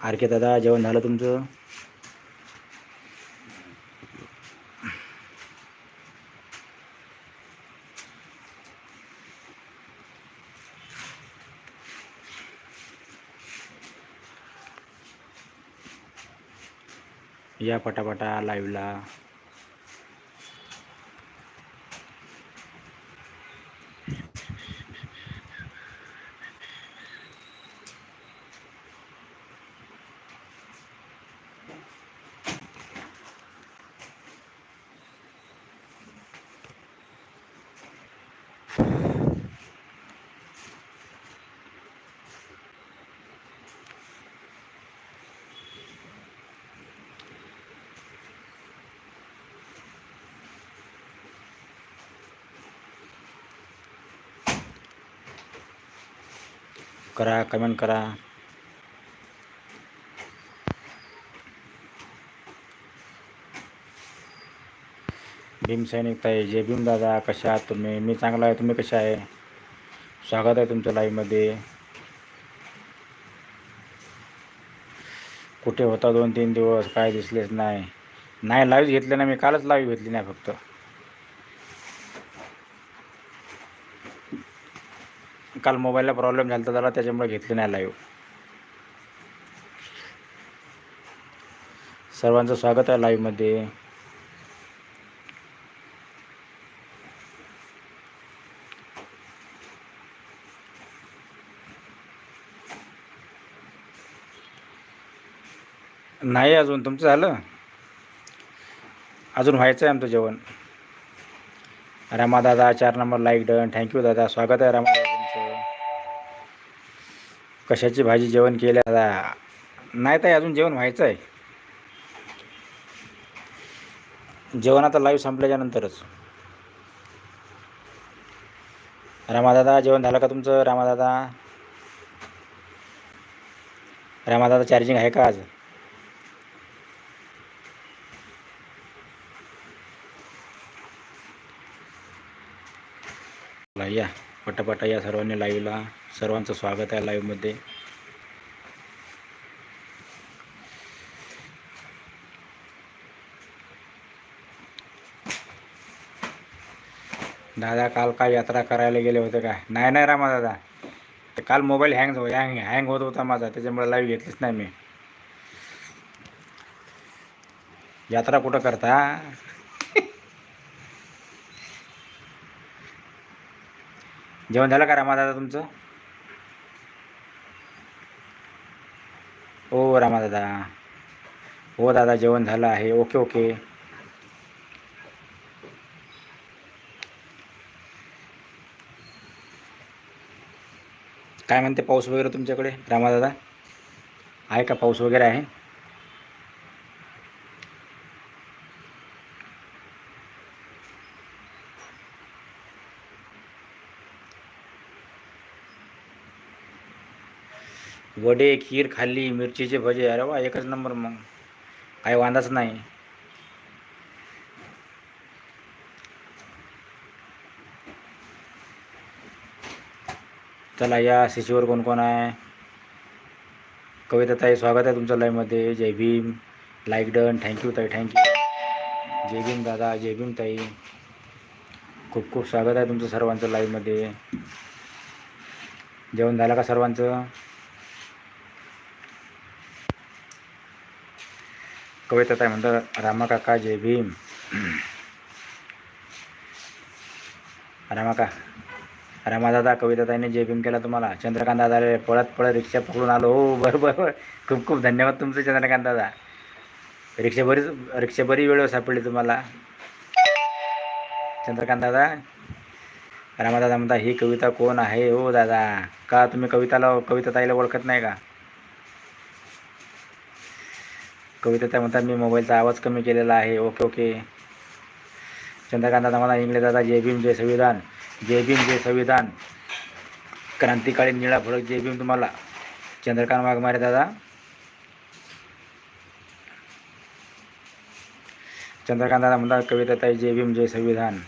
R के दादा जेवण झालं तुमचं? या पटापटा लाईव्हला करा कमेंट करा. भीम सैनिक ताई जय भीम दादा कशा आहात तुम्ही? मी चांगला आहे तुम्ही कशा आहे? स्वागत आहे तुमचं लाईव्हमध्ये कुठे होता दोन तीन दिवस? काय दिसलेच नाही. नाही लाईव्ह घेतले ना मी कालच लाईव्ह घेतली नाही फक्त. काल मोबाईलला प्रॉब्लेम झाला होता जरा त्याच्यामुळे घेतली नाही लाईव्ह सर्वांचं स्वागत आहे लाईव्हमध्ये नाही अजून तुमचं झालं? अजून व्हायचं आहे आमचं जेवण. रमा दादा चार नंबर लाईक डन थँक्यू दादा. स्वागत आहे रमा दादा कशाची भाजी जेवण केलं नाही ताई अजून जेवण व्हायचं आहे. जेवण आता लाईव्ह संपल्याच्या नंतरच. रामादादा जेवण झालं का तुमचं? रामादादा? रामादादा चार्जिंग आहे का आज? या. पटापटा या सर्वांनी लाईव्हला सर्वांचं स्वागत आहे लाईव्हमध्ये दादा काल काय यात्रा करायला गेले होते काय? नाही नाही रामा दादा. ते काल मोबाईल हँग हँग हँग होत होता माझा त्याच्यामुळे लाईव्ह घेतलीच नाही मी. यात्रा कुठं करता? जेवण झालं का रामा दादा तुमचं? हो, ओ रामा दादा हो दादा जेवण झालं आहे. Okay okay. काय म्हणते पाऊस वगैरे तुमच्याकडे रामा दादा आहे का पाऊस वगैरे आहे? वडे खीर खाल्ली मिरचीचे भजे. अरे वा एकच नंबर मग. काही वांदाच नाही. चला या शिशीवर कोण कोण आहे? कविता ताई स्वागत आहे तुमच्या लाईव्हमध्ये जय Bhim. Like done thank you ताई. थँक्यू जय भीम दादा जय भीम ताई. खूप खूप स्वागत आहे तुमचं सर्वांचं लाईव्हमध्ये जेवण झालं का सर्वांचं? कविता काय म्हणतात रामाकाका जय भीम. रामाका रामादादा कविताताईने दादा जय भीम केला तुम्हाला. चंद्रकांत दादा अरे पळत पळत रिक्षा पकडून आलो. हो बरोबर खूप खूप धन्यवाद तुमचं चंद्रकांत दादा. रिक्षा बरीच रिक्षा बरी वेळ सापडली तुम्हाला. चंद्रकांत दादा रामादादा म्हणता ही कविता कोण आहे? हो दादा. का तुम्ही कविताला कविताताईला ओळखत नाही का? कविता त्या म्हणतात मी मोबाईलचा आवाज कमी केलेला आहे. Okay okay. चंद्रकांत दादा मला इंग्लिश दादा जय भीम जय संविधान जय भीम जय संविधान. क्रांतिकाळी निळा फरक जय भीम तुम्हाला. चंद्रकांत वाघमारे दादा. चंद्रकांत दादा म्हणतात कविता ताई जय भीम जय संविधान.